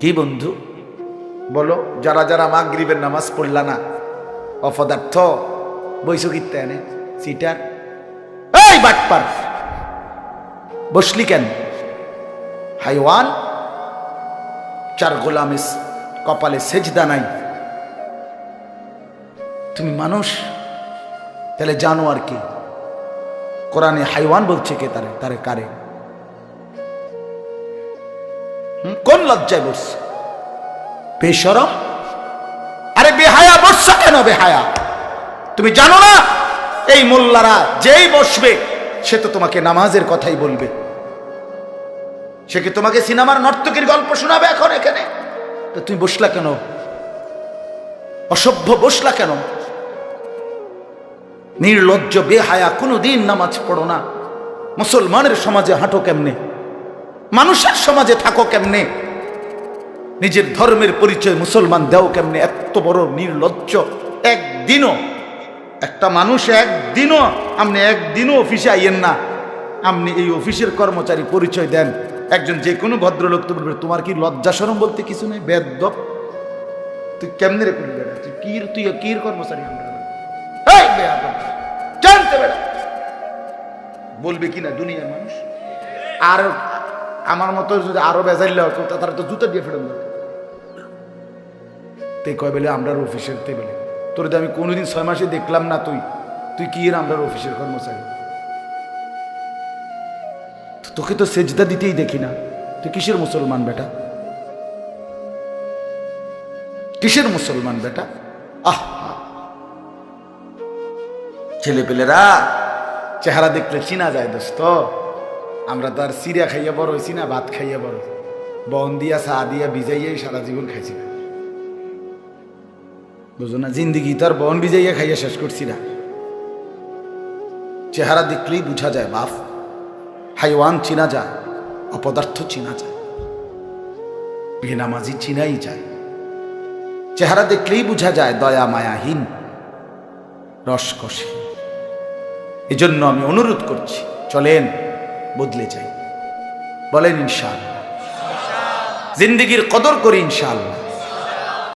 কি বন্ধু? বলো, যারা যারা মাগরিবের নামাজ পড়লা না, অপদার্থ বৈশকিতে এনে সিটার? এই বাটপার! বসলি কেন? হাইওয়ান? চার গোলামিস কপালে সেজদা নাই। তুমি মানুষ, তাহলে জানো আর কি? কোরআনে হাইওয়ান বলছে কে তারে? তারে কারে? কোন লজ্জায় বসছে? বেসরম আরে বেহায়া বসছে কেন বেহায়া? তুমি জানো না? এই মোল্লারা যেই বসবে, সে তো তোমাকে নামাজের কথাই বলবে। সে কি তোমাকে সিনেমার নর্তকীর গল্প শোনাবে এখন এখানে? তো তুমি বসলা কেন? অসভ্য বসলা কেন? নির্লজ্জ বেহায়া কোনোদিন নামাজ পড়ো না। মুসলমানের সমাজে হাঁটো কেমনে? মানুষের সমাজে থাকো কেমনে? নিজের ধর্মের পরিচয় মুসলমান দেও কেমনে? এত বড় নির্লজ্জ। একদিনও, একটা মানুষ একদিনও, আপনি একদিনও অফিসে আইয়েন না। আপনি এই অফিসের কর্মচারী পরিচয় দেন। একজন যে কোনো ভদ্রলোক তো বলবে তোমার কি লজ্জা সরম বলতে কিছু নেই? বেদ তুই কেমনে রে তুই কির তুই কির কর্মচারী বলবে কি না, দুনিয়ার মানুষ? আর আমার মতো যদি আরও বেজাইলে তারা তো জুতো দিয়ে ফেরত তে কয় বেলে আমরার অফিসের তে বেলে। তোর আমি কোনোদিন ছয় মাসে দেখলাম না তুই তুই কি এর আমরার অফিসের কর্মচারী? তোকে তো সেজদা দিতেই দেখি না। তুই কিসের মুসলমান বেটা? কিসের মুসলমান বেটা? আহ! ছেলে পেলেরা চেহারা দেখলে চিনা যায় দোস্ত। আমরা তো আর সিরিয়া খাইয়া বড় হয়েছি না, ভাত খাইয়া বড় বন দিয়া, চা দিয়া ভিজাইয়াই সারা জীবন খাইছি না। বুঝো না, জিন্দিগি তো আর বন ভিজাইয়া খাইয়া শেষ করছি না। চেহারা দেখলেই বুঝা যায়, বাপ, হাইওয়ান চিনা যায়, অপদার্থ চিনা যায়। বেনামাজি চিনাই যায়। চেহারা দেখলেই বুঝা যায়, দয়া মায়াহীন রসকসে এজন্য আমি অনুরোধ করছি, চলেন বদলে যাই। বলেন ইনশাআল্লাহ। জিন্দিগির কদর করি ইনশাআল্লাহ।